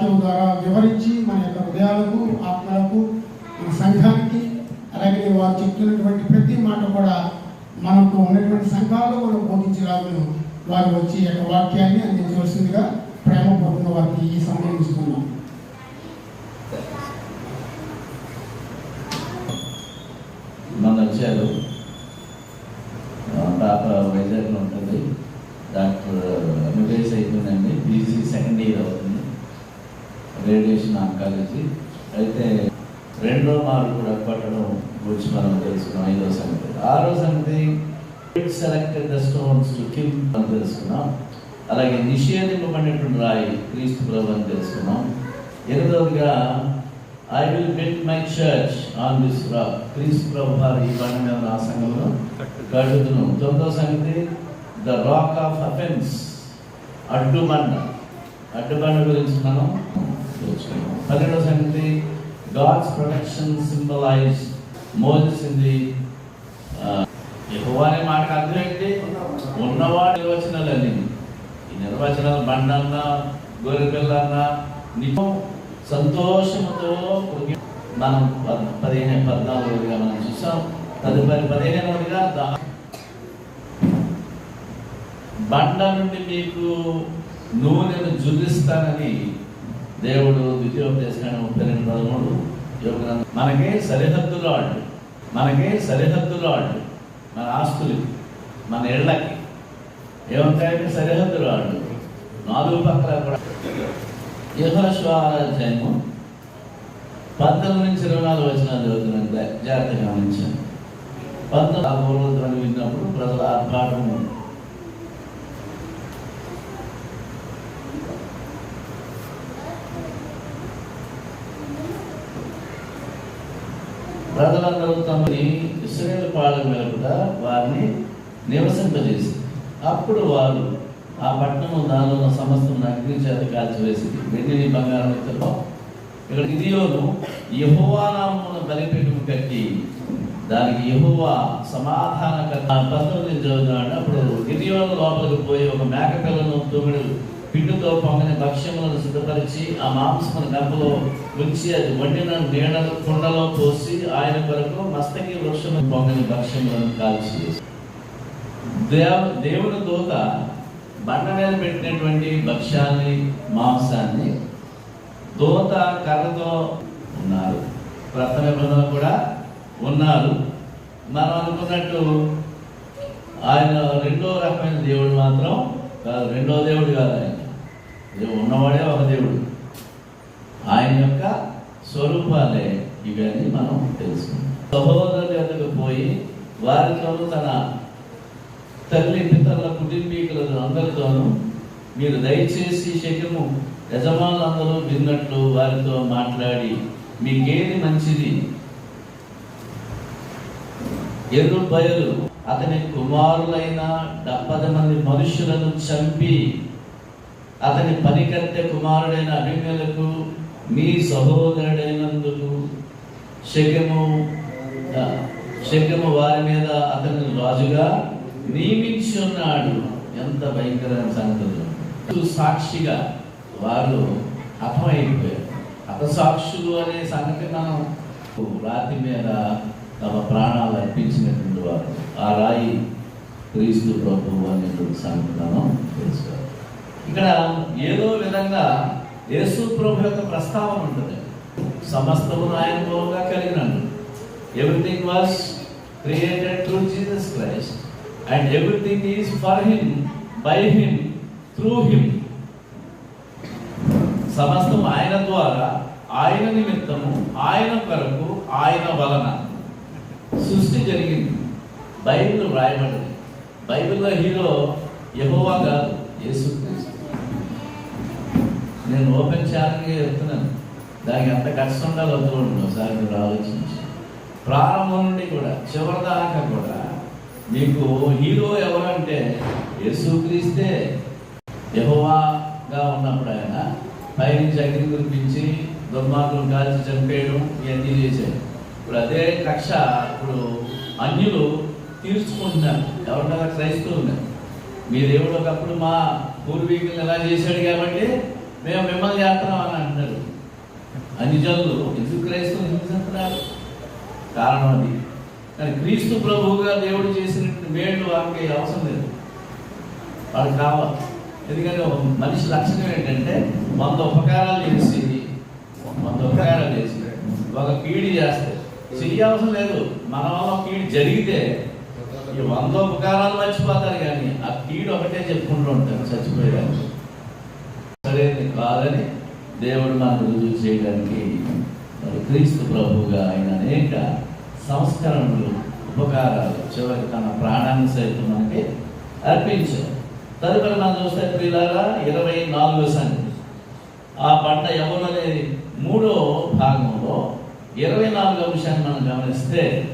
వాక్యం ద్వారా వివరించి మన యొక్క హృదయాలకు ఆత్మలకు మన సంఘానికి అలాగే వారు చెప్తున్నటువంటి ప్రతి మాట కూడా మనకు ఉన్నటువంటి సంఘాల్లో మనం బోధించరాలను వారు వచ్చి యొక్క వాక్యాన్ని అందించవలసిందిగా ప్రేమపూర్వకంగా వారికి ఈ సమయం ఇస్తున్నాం. మార్లు పట్టడం గురించి మనం తెలుసుకున్నాం ఐదో సంగతి. ఆరో సంగతి selected the stones to kill అని తెలుసుకున్నాం. అలాగే నిషేధింపబడినటువంటి రాయి క్రీస్తు ప్రభు అని తెలుసుకున్నాం. ఎనిమిదవదిగా I will build my church on this rock క్రీస్తు ప్రభు వారు ఈ బండ మీద నా సంఘంలో కడుగుతున్నాం తొమ్మిదో సంగతి ద రాక్ ఆఫ్ అఫెన్స్ అడ్డుబండ. అడ్డుబండ గురించి మనం తెలుసుకున్నాం. పన్నెండో సంగతి God's protection symbolize Moses in the uh, Jehovah అనే మాటకు అర్థం ఏంటి? ఉన్నవాడు నిర్వచనాలు అన్ని ఈ నిర్వచనాలు బండన్న గొర్రెపిల్లన్న నిత్యం సంతోషంతో మనం పద్- పదిహేను పద్నాలుగుగా మనం చూసాం. తదుపరి పదిహేనవదిగా దా- బండ నుండి మీకు నూనెను జుల్లిస్తానని దేవుడు ద్వితీయోపదేశకాండ ముప్పై రెండు పదమూడు యోగ్రంథం. మనకే సరిహద్దులో అడ్డు మనకే సరిహద్దులో అడ్డు మన ఆస్తులకి మన ఇళ్ళకి. ఏముంటాయంటే సరిహద్దులో అడ్డు నాలుగు పక్కల కూడా. యహోశ్వాధ్యాయము పంతొమ్మిది నుంచి ఇరవై నాలుగు వచ్చిన చదువుతున్నాను జాగ్రత్తగా గమనించాను పంతొమ్మిది ఆ పూర్వోత్తరాలు విన్నప్పుడు ప్రజల ఆర్భాటము ప్రజలందరూ తమని ఇస్రాయేల్ పాలన మీద కూడా వారిని నివసింపజేసి అప్పుడు వారు ఆ పట్టణము దానిలో ఉన్న సమస్తం అగ్ని చేత కాల్చివేసింది వెండిని బంగారం ఇతరులో ఇక్కడ గిదియోను యహోవా నామమున బలిపీఠము కట్టి దానికి యహోవా సమాధానకర్త. పంతొమ్మిది చదువుతున్నాడు అప్పుడు గిదియోను లోపలికి పోయి ఒక మేక పిల్లను తొమ్మిది పిండితో పొంగని భక్ష్యములను సిద్ధపరిచి ఆ మాంసమును గంపలో ఉంచి అది వండిన నీడ కుండలో పోసి ఆయన కొరకు మస్తకి వృక్షము పొంగిన భక్ష్యములను కాల్చి దేవ దేవుని దూత బండ మీద పెట్టినటువంటి భక్ష్యాన్ని మాంసాన్ని దూత కర్రతో ఉన్నారు. ప్రథమ నిబంధనలు కూడా ఉన్నారు. మనం అనుకున్నట్టు ఆయన రెండో రకమైన దేవుడు మాత్రం రెండో దేవుడు కాదు ఆయన. ఉన్నవాడే ఒక దేవుడు. ఆయన యొక్క స్వరూపాలే ఇవన్నీ మనం తెలుసుకుంటాం సహోదరుల ఎదుగు పోయి వారితోనూ తన తల్లి పితరుల కుటుంబీకులను అందరితోనూ మీరు దయచేసి శకము యజమానులందరూ విన్నట్లు వారితో మాట్లాడి మీకేది మంచిది? ఎర్రు బయలు. అతని కుమారులైన డెబ్బది మంది మనుషులను చంపి అతని పనికత్తె కుమారుడైన అభిమేలకు మీ సహోదరుడైనందుకు శకము శకము వారి మీద అతని రాజుగా నియమించి ఉన్నాడు ఎంత భయంకరమైన సంగతులు. సాక్షిగా వారు అర్థమైపోయారు అపసాక్షులు అనే సంగతి మనం రాతి మీద తమ ప్రాణాలు అర్పించినటువంటి వారు. ఆ రాయి క్రీస్తు ప్రభు అనేటువంటి సంగతి మనం తెలుసుకోవాలి. ఇక్కడ ఏదో విధంగా యేసు ప్రభు యొక్క ప్రస్తావన ఉంటుంది. సమస్తము ఆయన మూలంగా కలిగిన everything was created through Jesus Christ and everything is for him by him through him సమస్తం ఆయన ద్వారా ఆయన నిమిత్తము ఆయన కొరకు ఆయన వలన సృష్టి జరిగింది. బైబిల్ రాయబడింది. బైబిల్లో హీరో యెహోవా కాదు యేసుక్రీస్తు. నేను ఓపెన్ చేయాలని చెప్తున్నాను. దానికి ఎంత కష్టం ఉండాలో వద్దు ఒకసారి మీరు ఆలోచించి. ప్రారంభం నుండి కూడా చివరి దాకా కూడా మీకు హీరో ఎవరంటే యేసుక్రీస్తే యహోవాగా ఉన్నప్పుడు ఆయన పైనుంచి అగ్ని కురిపించి దుర్మార్గులు కాల్చి చంపేయడం ఇవన్నీ చేశారు. ఇప్పుడు అదే కక్ష ఇప్పుడు అన్యులు తీర్చుకుంటున్నారు. ఎవరికైనా క్రైస్తవులు మీరు దేవుడు ఒకప్పుడు మా పూర్వీకులు ఎలా చేశాడు కాబట్టి మేము మిమ్మల్ని చేస్తున్నాం అని అంటున్నారు అన్ని జనులు ఎందుకు క్రైస్తవులు హింసిస్తున్నారు కారణం అది. కానీ క్రీస్తు ప్రభువుగా దేవుడు చేసినటువంటి మేళ్ళు వారికి అవసరం లేదు. వాళ్ళకి కావాలి. ఎందుకంటే ఒక మనిషి లక్షణం ఏంటంటే వంద ఉపకారాలు చేసి వంద ఉపకారాలు చేసి ఒక కీడి చేస్తే చెయ్యవసరం లేదు. మన వల్ల కీడు జరిగితే ఈ వంద ఉపకారాలు మర్చిపోతారు కానీ ఆ కీడు ఒకటే చెప్పుకుంటూ ఉంటారు చచ్చిపోయేదానికి. సరైనది కాదని దేవుడు మనకు రుజువు చేయడానికి మరి క్రీస్తు ప్రభువుగా ఆయన అనేక సంస్కరణలు ఉపకారాలు చివరికి తన ప్రాణాన్ని సైతం మనకి అర్పించారు తదుపరి మనం చూస్తే ప్రియులారా ఇరవై నాలుగో సంగతి. ఆ పంట ఎవరు అనేది మూడో భాగంలో ఇరవై నాలుగో విషయాన్ని మనం గమనిస్తే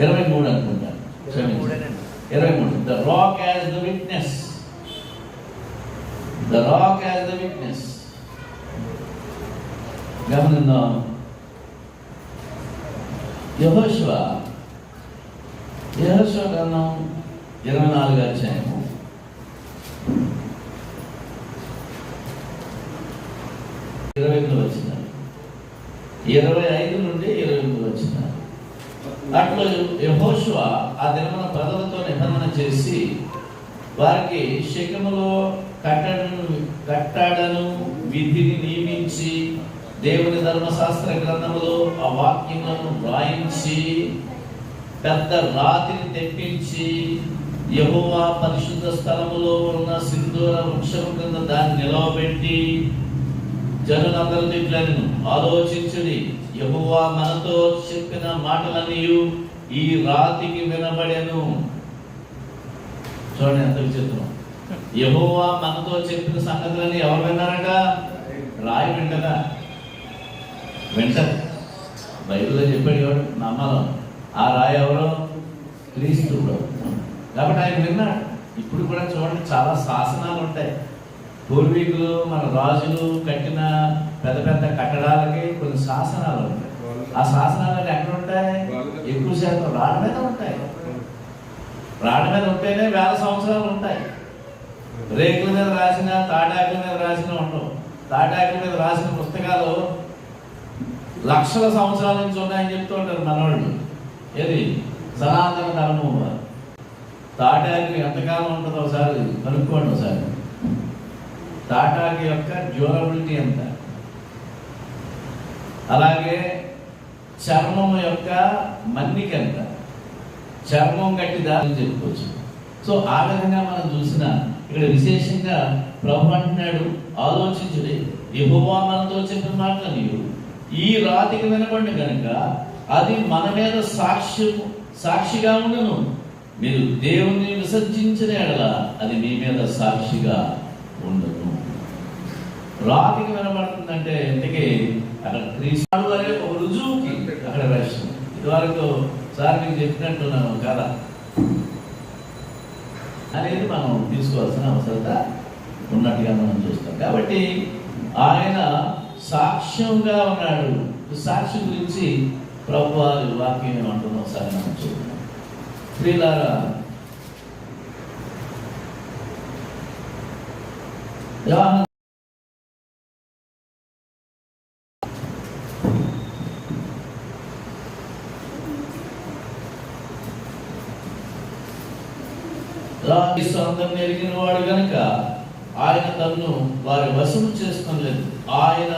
ఇరవై మూడు అనుకుంటాను. ఇరవై మూడు. The rock as the witness the rock as the witness గమనిద్దాం యహోశివ యహోశివ గ్రంథం ఇరవై నాలుగు అధ్యాయము. ఇరవై ఎనిమిది వచ్చిన ఇరవై ఐదు నుండి ఇరవై ఎనిమిది వచ్చిన అట్లా యహోశివ ఆ దినమున ప్రజలతో నిబంధన చేసి వారికి శకములో కట్టడను కట్టడను విధిని నియమించి దేవుని ధర్మశాస్త్ర గ్రంథములో ఆ వాక్యములను వ్రాయించి పెద్ద రాతిని తెప్పించి యహోవా పరిశుద్ధ స్థలములో ఉన్న సింధూర వృక్షం కింద దాన్ని నిలవబెట్టి జనులందరూ తిట్లను ఆలోచించుడి. యహోవా మనతో చెప్పిన మాటలన్నీ ఈ రాతికి వినబడెను. చూడండి ఎంత విచిత్రం. యహోవా మనతో చెప్పిన సంగతులని ఎవరు విన్నారట? రాయి వింటదా? వింటది. బైబిల్లో చెప్పాడు ఎవడు నమ్మాలం ఆ రాయి ఎవరు? క్రీస్తుడు కాబట్టి ఆయన విన్నాడు. ఇప్పుడు కూడా చూడండి చాలా శాసనాలు ఉంటాయి. పూర్వీకులు మన రాజులు కట్టిన పెద్ద పెద్ద కట్టడాలకి కొన్ని శాసనాలు ఉంటాయి. ఆ శాసనాలు ఎక్కడ ఉంటాయి? ఎక్కువ శాతం రాళ్ళ మీద ఉంటాయి. రాళ్ళ మీద ఉంటేనే వేల సంవత్సరాలు ఉంటాయి. రేకుల మీద రాసిన తాటాకుల మీద రాసిన ఉండవు. తాటాకుల మీద రాసిన పుస్తకాలు లక్షల సంవత్సరాల నుంచి ఉన్నాయని చెప్తూ ఉంటారు మనవాళ్ళు ఏది? సనాతన ధర్మం తాటాకు ఎంతకాలం ఉంటుందో ఒకసారి కనుక్కోండి ఒకసారి. తాటాకు యొక్క డ్యూరబిలిటీ ఎంత? అలాగే చర్మం యొక్క మన్నిక ఎంత? చర్మం గట్టిదా అని చెప్పుకోవచ్చు. సో ఆ విధంగా మనం చూసిన ఇక్కడ విశేషంగా ప్రభు అంటున్నాడు ఆలోచించుడి. యెహోవా మనతో చెప్పిన మాటలు నీవు ఈ రాతికి వినపడి కనుక అది మన మీద సాక్ష్యము సాక్షిగా ఉండును. మీరు దేవుణ్ణి విసర్జించిన ఎడల అది మీ మీద సాక్షిగా ఉండదు రాతికి వినబడుతుందంటే ఇంతకీ అక్కడ క్రీస్తు ఒక రుజువుకి అక్కడ రష్యం ఇదివరకు సార్ మీకు చెప్పినట్టున్నాను కదా అనేది మనం తీసుకోవాల్సిన అవసరత ఉన్నట్టుగా మనం చూస్తాం. కాబట్టి ఆయన సాక్ష్యంగా ఉన్నాడు. సాక్షి గురించి ప్రభు వాక్యం ఏమంటున్నాం ఒకసారి మనం చూద్దాం. ప్రియులారా యోహాను రాజు సొంతం ఎరిగిన వాడు గనుక ఆయన తన్ను వారి చేసుకోలేదు ఆయన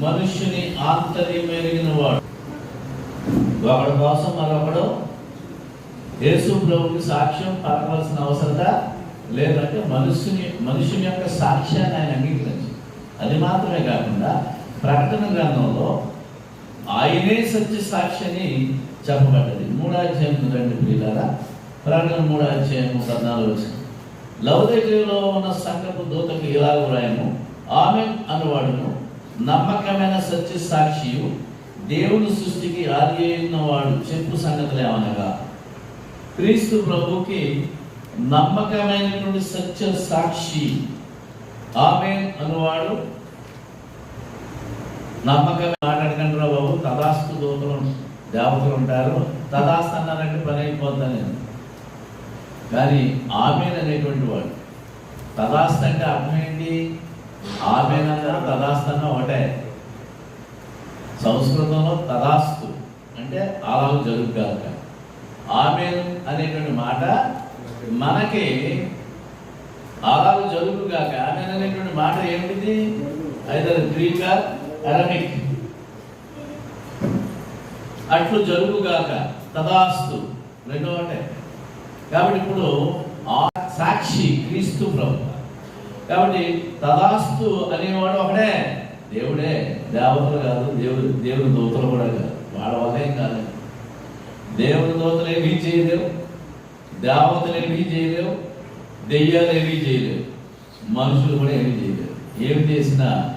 మనుష్యుని ఆంతర్యమెరిగిన వాడు ఒకడు కోసం మరొకడు యేసు ప్రభుకి సాక్ష్యం పలకవలసిన అవసరత లేదంటే మనుషుని మనుషుని యొక్క సాక్ష్యాన్ని ఆయన అంగీకరించి అది మాత్రమే కాకుండా ప్రకటన గ్రంథంలో ఆయనే సత్య సాక్షి అని చెప్పబడ్డది. మూడాధ్యాయం రెండు ప్రియులారా ప్రకటన మూడాధ్యాయం పద్నాలుగు వచ్చింది లౌదగిరిలో ఉన్న సంఘపు దూతకు ఇలాగ వ్రాయము ఆమె అనువాడును నమ్మకమైన సత్య సాక్షియు దేవుని సృష్టికి ఆది వాడు చెప్పు సంగతులేమనగా క్రీస్తు ప్రభుకి నమ్మకమైనటువంటి సత్య సాక్షి ఆమె అనువాడు. నమ్మకమే మాట్లాడకండి బాబు తదాస్తు దూతలు దేవతలు ఉంటారు. తదాస్తు అన్నారంటే పని అయిపోద్దని కానీ ఆమెన్ అనేటువంటి వాడు. తదాస్త అంటే అర్థం ఏంటి ఆమెన్ అన్నారు ఒకటే. సంస్కృతంలో తదాస్తు అంటే అలా జరుగుగాక ఆమెన్ అనేటువంటి మాట మనకి అలాలు జరుగుగాక ఆమెన్ అనేటువంటి మాట ఏమిటిది? ఐదర్ గ్రీక్ అరమిక్ అట్లు జరుగుగాక తదాస్తు రెండో అంటే కాబట్టి ఇప్పుడు ఆ సాక్షి క్రీస్తు ప్రభు. కాబట్టి తదాస్తు అనేవాడు ఒకడే. దేవుడే. దేవతలు కాదు దేవుడు దేవుని దూతలు కూడా కాదు. వాళ్ళ వల్లేం కాదు. దేవుని దూతలు ఏమీ చేయలేవు. దేవతలు ఏమీ చేయలేవు. దెయ్యాలు ఏమీ చేయలేవు. మనుషులు కూడా ఏమీ చేయలేవు. ఏమి చేసినా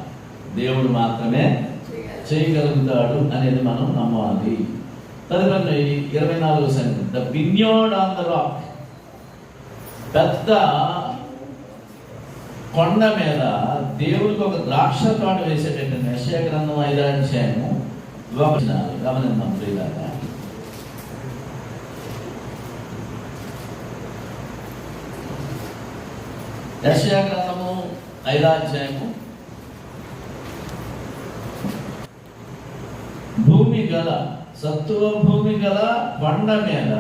దేవుడు మాత్రమే చేయగలుగుతాడు అనేది మనం నమ్మాలి. తదుపరి ఇరవై నాలుగు సంఖ్య ద బిన్యోడ్ ఆన్ ద రాక్ పెద్ద కొండ మీద దేవుడికి ఒక ద్రాక్ష తోట వేసేటట్టు నిశ్చయ గ్రంథం ఐదో అధ్యాయము వచనాలు గమనిద్దాం ప్రియులారా. యెషయా గ్రంథము ఐదో అధ్యాయము భూమి గల సత్వ భూమి గల కొండ మీద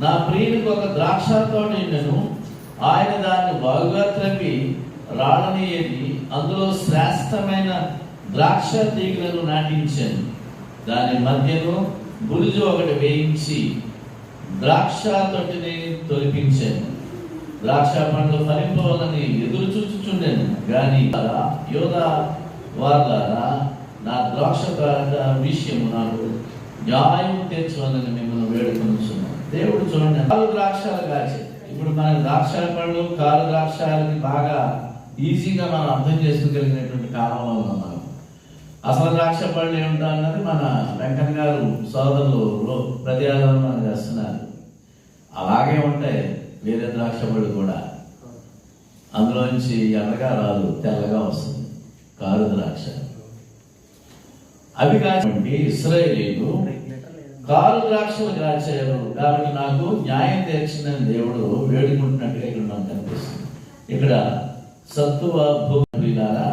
నా ప్రియునికి ఒక ద్రాక్ష తోట ఉండెను ఆయన దాన్ని బాగుగా త్రవ్వి రాళ్ళనీయది అందులో శ్రేష్టమైన ద్రాక్ష తీగలను నాటించాను. దాని మధ్యను బురుజు ఒకటి వేయించి ద్రాక్ష తొట్టిని తొలిపించాను. ద్రాక్ష పండ్లు ఫలింపవాలని ఎదురు చూచుచుండెను. కానీ యోధ వార్లారా నా ద్రాక్ష తోట విషయము నాకు న్యాయం తెచ్చుకోవాలని మిమ్మల్ని వేడుకొనుచున్నాను. దేవుడు చూడండి. కాలు ద్రాక్షాలు కాచే ఇప్పుడు మన ద్రాక్ష పళ్ళు కాలు ద్రాక్షాలని బాగా ఈజీగా మనం అర్థం చేసుకోగలిగినటువంటి కాలంలో ఉన్నాం మనం. అసలు ద్రాక్ష పళ్ళు ఏమిటా అన్నది మన వెంకన్న గారు సోదరులు ప్రతి ఆదివారం చేస్తున్నారు. అలాగే ఉంటాయి వేరే ద్రాక్ష పళ్ళు కూడా. అందులోంచి ఎర్రగా రాదు తెల్లగా వస్తుంది. కారు ద్రాక్ష. అవి కాటువంటి ఇస్రాయేలీలు కారు ద్రాక్షలు కాచారు కాబట్టి నాకు న్యాయం తీర్చిందని దేవుడు వేడుకుంటున్నట్టుగా ఇక్కడ మనకు కనిపిస్తుంది. ఇక్కడ సత్వ భూమిలారా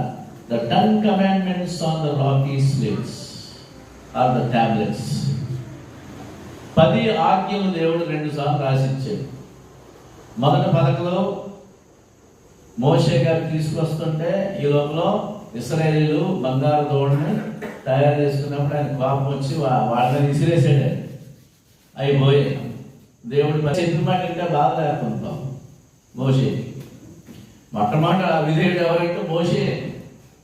the ten commandments on the rocky slips or the tablets పది ఆజ్ఞలు దేవుడు రెండు సార్లు రాసిచ్చాడు. మొదటి పథకంలో మోషే గారు తీసుకొస్తుంటే ఈ లోపల ఇస్రాయేలీలు బంగారు దోడని తయారు చేసుకున్నప్పుడు ఆయన కోపం వచ్చి వాళ్ళని విసిరేసాడు. అయి అవి దేవుడు దేవుడి మాట ఇంకా బాధ లేకుంటాం మోషే. మొట్టమొదట ఆ విధేయుడు ఎవరంటే మోషే.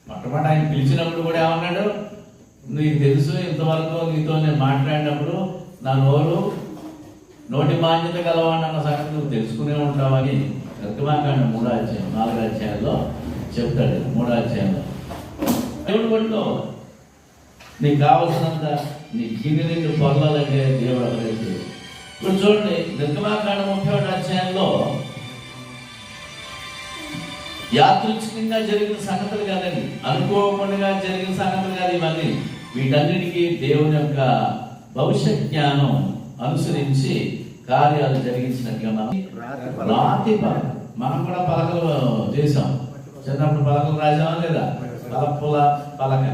మొట్టమొదట ఆయన పిలిచినప్పుడు కూడా ఏమన్నాడు? నీకు తెలుసు ఇంతవరకు నీతో నేను మాట్లాడినప్పుడు నా నోరు నోటి మాన్యత కలవాడన్న అన్న సంగతి నువ్వు తెలుసుకునే ఉంటావని రక్తమాకాండ మూడో అధ్యాయం నాలుగో అధ్యాయంలో చెప్తాడు. మూడో అధ్యాయంలో. దేవుడు పట్టుకో నీకు కావలసినంత నీ గిన్నె నిండు పొరలాలంటే దేవుడు అక్కడైతే ఇప్పుడు చూడండి నిర్గమాకాండ ముప్పై ఒకటి అధ్యాయంలో యాదృచ్ఛికంగా జరిగిన సంగతులు కాదండి అనుకోకుండా జరిగిన సంగతులు కాదు ఇవన్నీ. వీటన్నిటికీ దేవుని యొక్క భవిష్యత్ జ్ఞానం అనుసరించి కార్యాలు జరిగించినట్టుగా మనం రాతి మనం కూడా పలకలు చేసాం చిన్నప్పుడు పలకలు రాసామా లేదా? పలపుల పలక.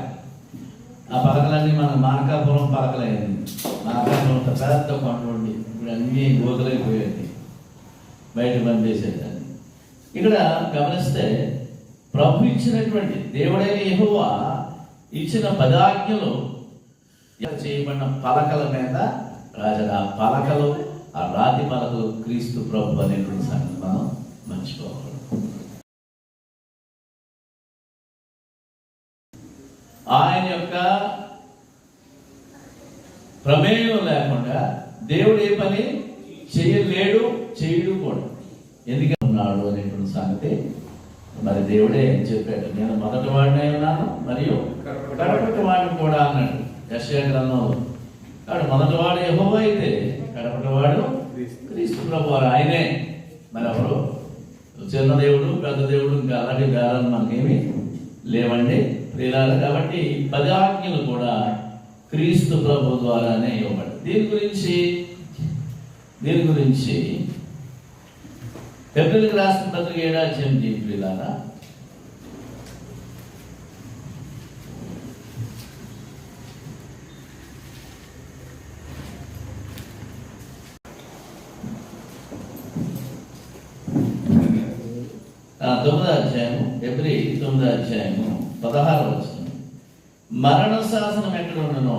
ఆ పలకలన్నీ మన మార్కాపురం పలకలయ్యాయి మార్కాపురం పెద్ద కొండ ఉండి ఇప్పుడు అన్నీ గోతులైపోయాయి. బయట పంపేసేదాన్ని ఇక్కడ గమనిస్తే ప్రభు ఇచ్చినటువంటి దేవుడైన యెహోవా ఇచ్చిన పదాజ్ఞలు చేయబడిన పలకల మీద రాజన ఆ పలకలు ఆ రాతి పలకలు క్రీస్తు ప్రభు అనేటువంటి సంగతి మనం మర్చిపోవాలి ఆయన యొక్క ప్రమేయం లేకుండా దేవుడు ఏ పని చేయలేడు చేయడు కూడా. ఎందుకంటే ఉన్నాడు అనేటువంటి సంగతి మరి దేవుడే చెప్పాడు. నేను మొదటి వాడినే ఉన్నాను మరియు కడపటి వాడిని కూడా అన్నాడు. యశ్యా గ్రంథంలో. కాబట్టి మొదటి వాడు యెహోవా అయితే కడపటి వాడు క్రీస్తు ప్రభు ఆయనే. మరి ఎవరు? చిన్న దేవుడు పెద్ద దేవుడు ఇంకా అలాంటి బేరాలు మనకేమి లేవండి. వినాలి. కాబట్టి పది ఆజ్ఞలు కూడా క్రీస్తు ప్రభు ద్వారానే ఇవ్వబడి దీని గురించి దీని గురించి ఫిబ్రవరికి రాసిన పత్రిక ఏడాధ్యం దీపిలారా తొమ్మిదో అధ్యాయము ఎప్రి తొమ్మిదో అధ్యాయము. పదహారు వచ్చిన మరణ శాసనం ఎక్కడ ఉండనో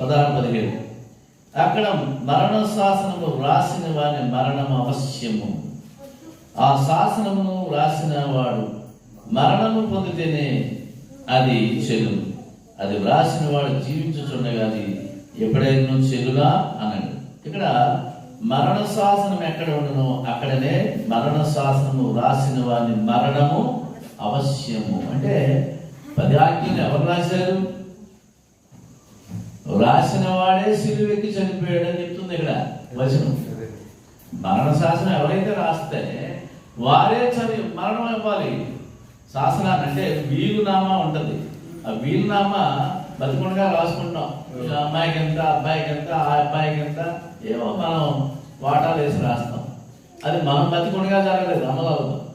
పదహారు పదిహేడు. అక్కడ మరణ శాసనము రాసిన వాని మరణం అవశ్యము. ఆ శాసనమును రాసిన వాడు మరణము పొందితేనే అది చెలు అది వ్రాసిన వాడు జీవించుచుండగా అది ఎప్పుడైనా చెలుగా అన్నాడు ఇక్కడ మరణ శాసనం ఎక్కడ ఉండనో అక్కడనే మరణ శాసనము రాసిన వాని మరణము అవశ్యము. అంటే పది ఆజ్ఞలు ఎవరు రాశారు? రాసిన వాడే సిలువెక్కి చనిపోయాడని చెప్తుంది ఇక్కడ. వచనం. మరణ శాసనం ఎవరైతే రాస్తే వారే చని మరణం ఇవ్వాలి. శాసనాన్ని అంటే వీలునామా ఉంటుంది. ఆ వీలునామా బతికుండగా రాసుకుంటాం. అమ్మాయికి ఎంత అబ్బాయికి ఎంత ఆ అబ్బాయికి ఎంత ఏమో మనం వాటాలు వేసి రాస్తాం. అది మనం బతికుండగా జరగలేదు అమలు అవుతాం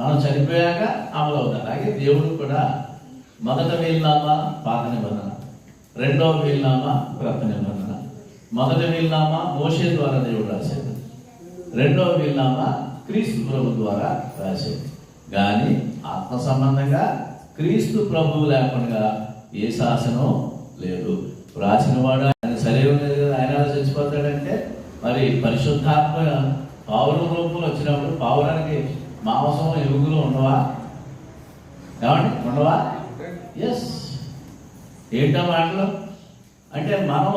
మనం చనిపోయాక అమలు అవుతాం. అలాగే దేవుడు కూడా మొదట వీలునామా పాత నిబంధన. రెండవ వీలునామా క్రొత్త నిబంధన. మొదటి వీలునామా మోషే ద్వారా దేవుడు రాశాడు. రెండవ వీలునామా క్రీస్తు ప్రభు ద్వారా రాశాడు. కానీ ఆత్మ సంబంధంగా క్రీస్తు ప్రభువు లేకుండా ఏ శాసనం లేదు. రాసినవాడు ఆయన శరీరం లేదు కదా ఆయన ఎలా చచ్చిపోతాడంటే మరి పరిశుద్ధాత్మ పావుల రూపంలో వచ్చినప్పుడు పావురానికి మాంసం ఎలుగులు ఉండవా? ఏమండి? ఉండవా? ఎస్ ఏంటో మాటలు? అంటే మనం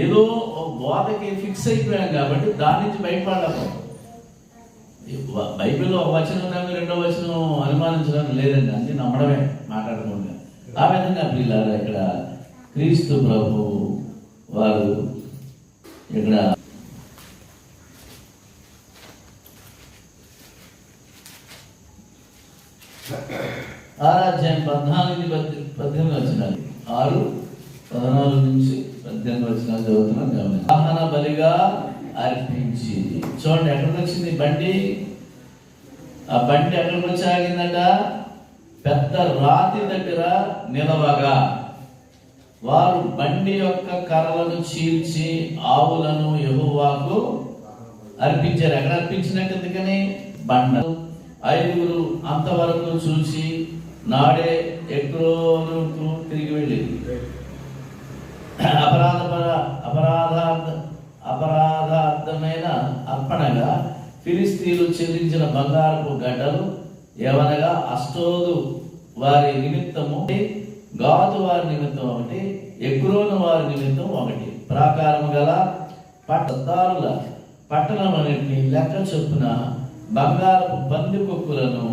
ఏదో ఒక బోధకి ఫిక్స్ అయిపోయాం కాబట్టి దాని నుంచి బయటపడలేము. బైబిల్లో ఒక వచనం నమ్మి రెండో వచనం అనుమానించడం లేదండి. అన్ని నమ్మడమే మాట్లాడకుండా ఆ విధంగా పిల్లలు ఇక్కడ క్రీస్తు ప్రభు వారు ఇక్కడ ఆరాధ్యాయం పద్నాలుగు పద్దెనిమిది వచ్చినాలు ఆరు పద్నాలుగు నుంచి పద్దెనిమిది వచ్చినాలు చదువుతున్నాం గమనించండి. వాహన బలిగా అర్పించి చూడండి ఎక్కడికి వచ్చింది బండి? ఆ బండి ఎక్కడికి వచ్చి ఆగిందంట? పెద్ద రాతి దగ్గర నిలవగా. వారు బండి యొక్క కర్రలను చీల్చి ఆవులను యెహోవాకు అర్పించారు. ఎక్కడ అర్పించినట్టు ఎందుకని? బండ. ఐదుగురు అంతవరకు చూసి నాడే ఎక్రోనుకు తిరిగి వెళ్ళి. అపరాధ అపరాధార్థ అపరాధార్థమైన అర్పణగా ఫిలిస్తీన్లు చెల్లించిన బంగారపు గడ్డలు ఏమనగా అష్టోదు వారి నిమిత్తము గాతు వారి నిమిత్తం ఒకటి ఎగ్రోను వారి నిమిత్తం ఒకటి. ప్రాకారం గల పట్టదారుల పట్టణమన్నింటినీ లెక్క చొప్పున బంగారపు పంది కొక్కులను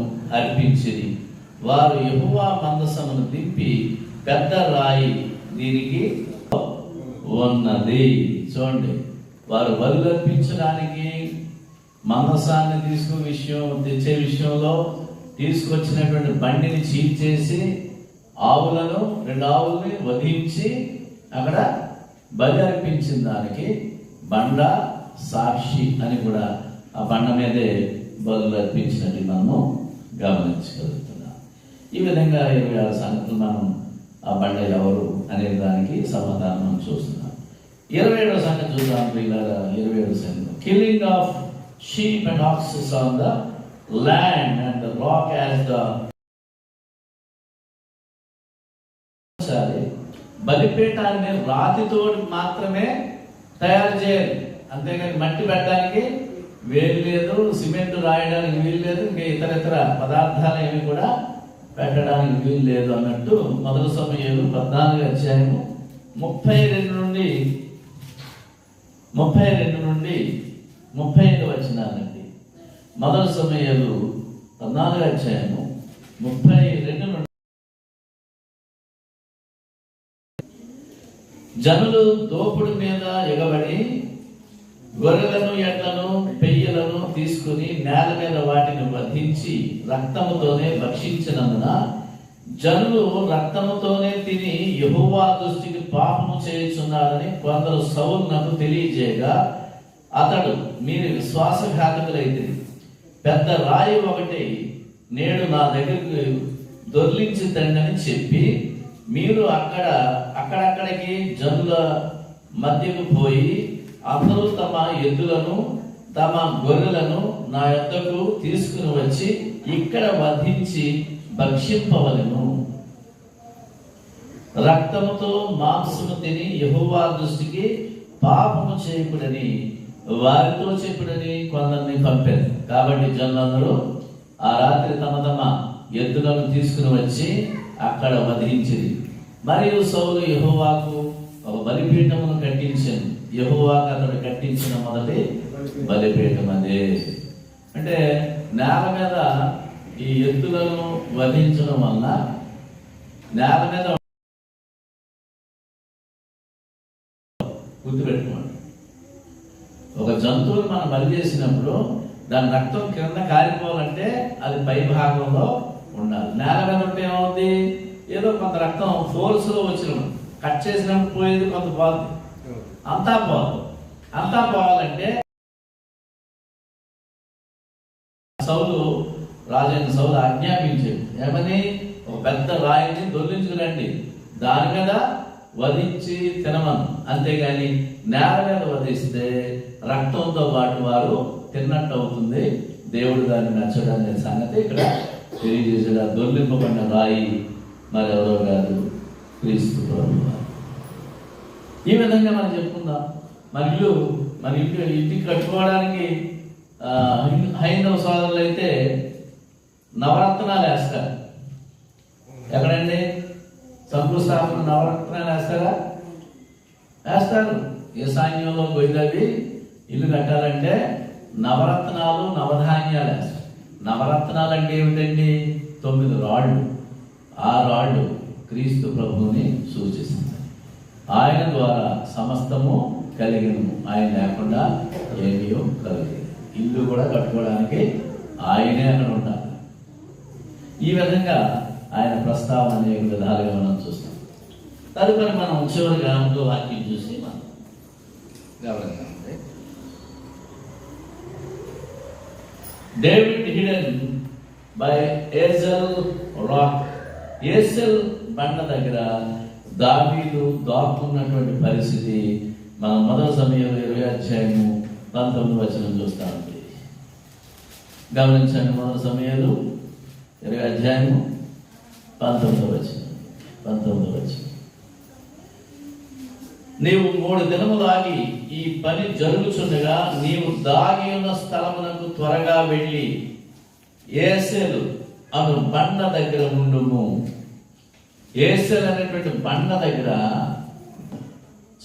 వారు యహువా మందసమును దింపి పెద్ద రాయి దీనికి ఉన్నది. చూడండి వారు బలు అర్పించడానికి మందసాన్ని తీసుకు విషయం తెచ్చే విషయంలో తీసుకొచ్చినటువంటి బండిని చీల్చేసి ఆవులను రెండు ఆవుల్ని వధించి అక్కడ బలి అర్పించిన దానికి బండ సాక్షి అని కూడా ఆ బండ మీదే బలు అర్పించినట్టు మనము గమనించగలుగుతాం ఈ విధంగా ఇరవై ఆరు సంగతులు మనం ఆ బండలు ఎవరు అనే దానికి సమాధానం మనం చూస్తున్నాం. ఇరవై ఏడవ సంగతి చూద్దాం పిల్లల ఇరవై ఏడు సంగతి killing of sheep and oxes on the land and the rock as the సరే బలిపీఠాన్ని రాతితో మాత్రమే తయారు చేయాలి. అంతేగాని మట్టి పెట్టడానికి వేలు లేదు సిమెంట్ రాయడానికి వీలు లేదు ఇంకా ఇతర ఇతర పదార్థాలు ఏమి కూడా పెట్టడానికి వీలు లేదు అన్నట్టు మొదటి సమయాలు పద్నాలుగు అధ్యాయము ముప్పై రెండు నుండి ముప్పై రెండు నుండి ముప్పై ఐదు వచ్చినానండి మొదటి సమయాలు పద్నాలుగు అధ్యాయము ముప్పై రెండు నుండి జనులు దోపుడు మీద ఎగబడి గొర్రెలను ఎడ్లను తీసుకుని నేల మీద వాటిని వధించి రక్తముతోనే భక్షించినందున జనులు రక్తముతోనే తిని యెహోవా దృష్టికి పాపము చేయుచున్నారని కొందరు సౌన్నకు తెలియజేయగా అతడు మీరు విశ్వాసఘాతకులైతే పెద్ద రాయి ఒకటి నేడు నా దగ్గరకు దొర్లించి తండని చెప్పి మీరు అక్కడ అక్కడక్కడికి జనుల మధ్యకు పోయి అందరూ తమ ఎద్దులను తమ గొర్రెలను నా యొద్దకు తీసుకుని వచ్చి ఇక్కడ వధించి భక్షింపవలను. రక్తముతో మాంసము తిని యహోవా దృష్టికి పాపము చేయకుడని వారితో చెప్పుడని కొందరిని పంపారు కాబట్టి జనులందరూ ఆ రాత్రి తమ తమ ఎద్దులను తీసుకుని వచ్చి అక్కడ వధించింది మరియు సౌలు యహోవాకు ఒక బలిపీఠమును కట్టించాను. యహోవాకు అతడు కట్టించిన మొదటి బలిపీఠం అదే. అంటే నేల మీద ఈ ఎద్దులను వధించడం వల్ల నేల మీద గుర్తుపెట్టుకోండి ఒక జంతువులు మనం బలి చేసినప్పుడు దాని రక్తం కింద కారిపోవాలంటే అది పై భాగంలో ఉండాలి. నేల మీద ఉంటే ఏమవుతుంది ఏదో కొంత రక్తం ఫోర్స్లో లో కట్ చేసినప్పుడు పోయేది కొంత పోతుంది. అంతా పోదు. అంతా పోవాలంటే సౌలు రాజైన సౌలు ఆజ్ఞాపించాడు. ఏమని? ఒక పెద్ద రాయిని దొల్లించుకురండి దాని మీద వధించి తినమను. అంతేగాని నేల మీద వధిస్తే రక్తంతో పాటు వారు తిన్నట్టు అవుతుంది. దేవుడు దాన్ని నచ్చడనే సంగతి ఇక్కడ తెలియజేసాడు ఆ దొల్లింపబడిన రాయి మరి ఎవరో కాదు క్రీస్తు ఈ విధంగా మనం చెప్పుకుందాం. మన ఇల్లు మన ఇంటి ఇంటికి కట్టుకోవడానికి హైందవ సోదరులు అయితే నవరత్నాలు వేస్తారు. ఎక్కడండి? శంకుస్థాపన నవరత్నాలు వేస్తారా? వేస్తారు. ఈశాన్యంలో పోయినవి ఇల్లు కట్టాలంటే నవరత్నాలు నవధాన్యాలు వేస్తారు. నవరత్నాలు అంటే ఏమిటండి? తొమ్మిది రాళ్ళు. ఆ రాళ్ళు క్రీస్తు ప్రభువుని సూచిస్తుంది. ఆయన ద్వారా సమస్తము కలిగిన ఆయన లేకుండా ఏమీ కలిగి ఇల్లు కూడా కట్టుకోవడానికి ఆయనే అక్కడ ఉంటారు. ఈ విధంగా ఆయన ప్రస్తావన అనేక విధాలుగా మనం చూస్తాం. తదుపరి మనం చివరిగా ఇంకో వాక్యం చూసి మనం గమనిద్దాం David hidden by Ezel rock Ezel బండ దగ్గర దావీదు దాక్కున్నటువంటి పరిస్థితి మన మొదటి సమయంలో ఇరవై అధ్యాయము పంతొమ్మిది వచనం చూస్తా ఉంది. గమనించండి మొదటి సమయాలు ఇరవై అధ్యాయము పంతొమ్మిది వచనం. పంతొమ్మిది వచనం. నీవు మూడు దినములు ఆగి ఈ పని జరుగుచుండగా నీవు దాగి ఉన్న స్థలమునకు త్వరగా వెళ్ళి ఏసెలు అను బండ దగ్గర ఉండుము. ఏసెల్ అనేటువంటి బండ దగ్గర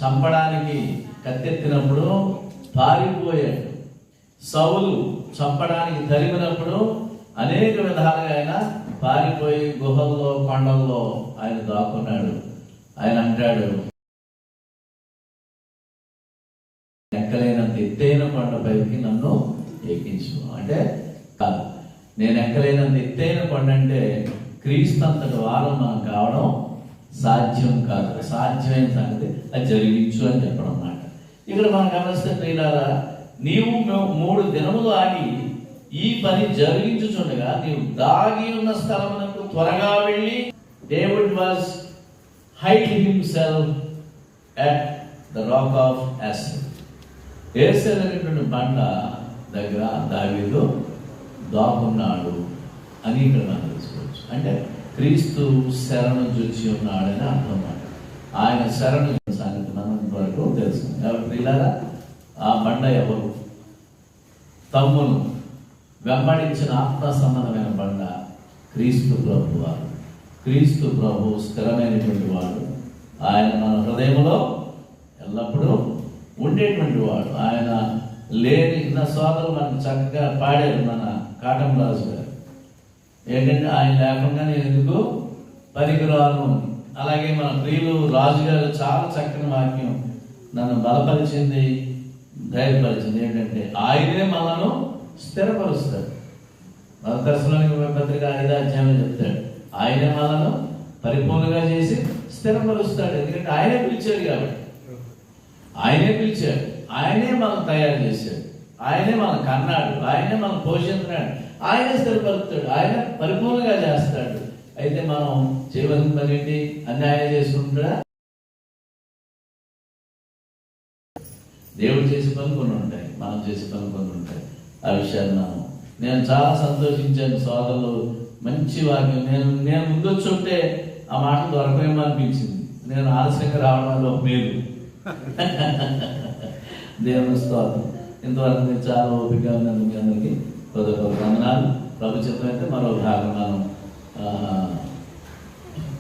చంపడానికి కత్తెత్తినప్పుడు పారిపోయాడు సౌలు చంపడానికి తరిమినప్పుడు అనేక విధాలుగా ఆయన పారిపోయి గుహల్లో కొండల్లో ఆయన దాక్కున్నాడు. ఆయన అంటాడు ఎక్కలేనంత ఎత్తైన కొండపైకి నన్ను ఎక్కించు. అంటే కాదు నేను ఎక్కలేనంత ఎత్తైన కొండ అంటే క్రీస్తంతటి వారం మనం కావడం సాధ్యం కాదు. సాధ్యమైన సంగతి అది జరిగించు అని చెప్పడం అన్నమాట ఇక్కడ మనం గమనిస్తే ప్రియులారా నీవు మూడు దినములు ఆగి ఈ పని జరిగించుచుండగా నీవు దాగి ఉన్న స్థలమునకు త్వరగా వెళ్ళి David was hide himself at the rock of acid Ezel అనేటువంటి బండ దగ్గర దావీదు దాగున్నాడు అని ఇక్కడ మనం తెలుసుకోవచ్చు. అంటే క్రీస్తు శరణు చూచి ఉన్నాడని అర్థం ఆయన శరణు సంగతి మనం వరకు తెలుసుకుంది కాబట్టి ఆ బండ ఎవరు? తమ్మును వెంబడించిన ఆత్మ సంబంధమైన బండ క్రీస్తు ప్రభు వారు. క్రీస్తు ప్రభు స్థిరమైనటువంటి వాడు. ఆయన మన హృదయంలో ఎల్లప్పుడూ ఉండేటువంటి వాడు. ఆయన లేని నా సోదరులు మనకు చక్కగా పాడారు మన కాటం రాజు గారు. ఏంటంటే ఆయన లేకుండా నేను ఎందుకు పనికిరాను అలాగే మన ప్రియులు రాజు గారు చాలా చక్కని వాక్యం. నన్ను బలపరిచింది ధైర్యపరిచింది ఏంటంటే ఆయనే మనను స్థిరపరుస్తాడు. మన పత్రిక ఐదో అధ్యాయంలో చెప్తాడు. ఆయనే మనను పరిపూర్ణంగా చేసి స్థిరపరుస్తాడు. ఎందుకంటే ఆయనే పిలిచాడు కాబట్టి. ఆయనే పిలిచాడు. ఆయనే మనం తయారు చేశాడు. ఆయనే మనం కన్నాడు. ఆయనే మనం పోషిస్తున్నాడు. ఆయనే స్థిరపరుస్తాడు. ఆయన పరిపూర్ణంగా చేస్తాడు. అయితే మనం చేయవలసిన పని ఏంటి అన్యాయం చేసుకుంటా దేవుడు చేసే పనులు కొన్ని ఉంటాయి మనం చేసే పనులు కొన్ని ఉంటాయి. ఆ విషయాన్ని మనం నేను చాలా సంతోషించాను సోదరులు. మంచి వాక్యం. నేను నేను ముందు వచ్చి ఉంటే ఆ మాట దొరకమేమో అనిపించింది. నేను ఆలస్యంగా రావడం వల్ల మేలు దేవుని స్తోత్రం. ఇంతవరకు నేను చాలా ఓపికగా ఉన్నాను మీ అందరికీ. హృదయ వందనాలు. ప్రభుత్వం అయితే మరో భాగం మనం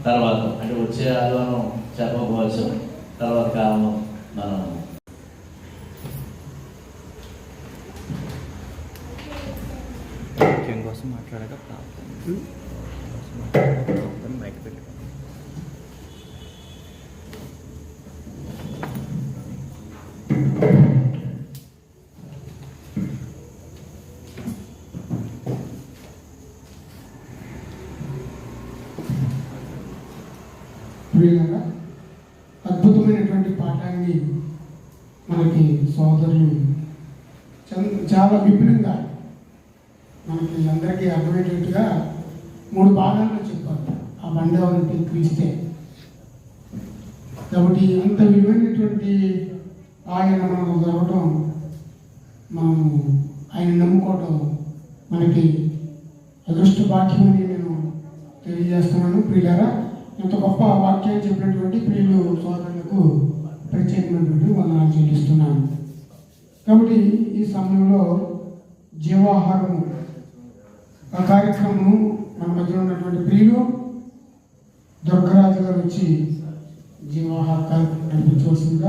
తర్వాత అంటే వచ్చే ఆదివారం చెప్పకపోవచ్చు తర్వాత కాలం మనం వాక్యం కోసం మాట్లాడక ప్రాబ్లం కోసం మాట్లాడక ప్రార్థన పెట్టుకో ప్రియులారా అద్భుతమైనటువంటి పాఠాన్ని మనకి సోదరులు చాలా విభిన్నంగా మనకి అందరికీ అర్థమయ్యేటట్టుగా మూడు భాగాల్లో చెప్పారు ఆ బండవారంటే క్రీస్తే. కాబట్టి అంత విలువైనటువంటి ఆయన మనం జరగడం మనం ఆయన నమ్ముకోవడం మనకి అదృష్ట భాగ్యమని నేను తెలియజేస్తున్నాను. ప్రియులారా ఇంత గొప్ప వాక్యాన్ని చెప్పినటువంటి ప్రియులు సోదరులకు ప్రత్యేకమైనటువంటి వందనాలు చెల్లిస్తున్నాను. కాబట్టి ఈ సమయంలో జీవాహారము ఆ కార్యక్రమము మన మధ్యలో ఉన్నటువంటి ప్రియులు దుర్గరాజు గారు వచ్చి జీవాహార కార్యక్రమం నడిపించవలసిందిగా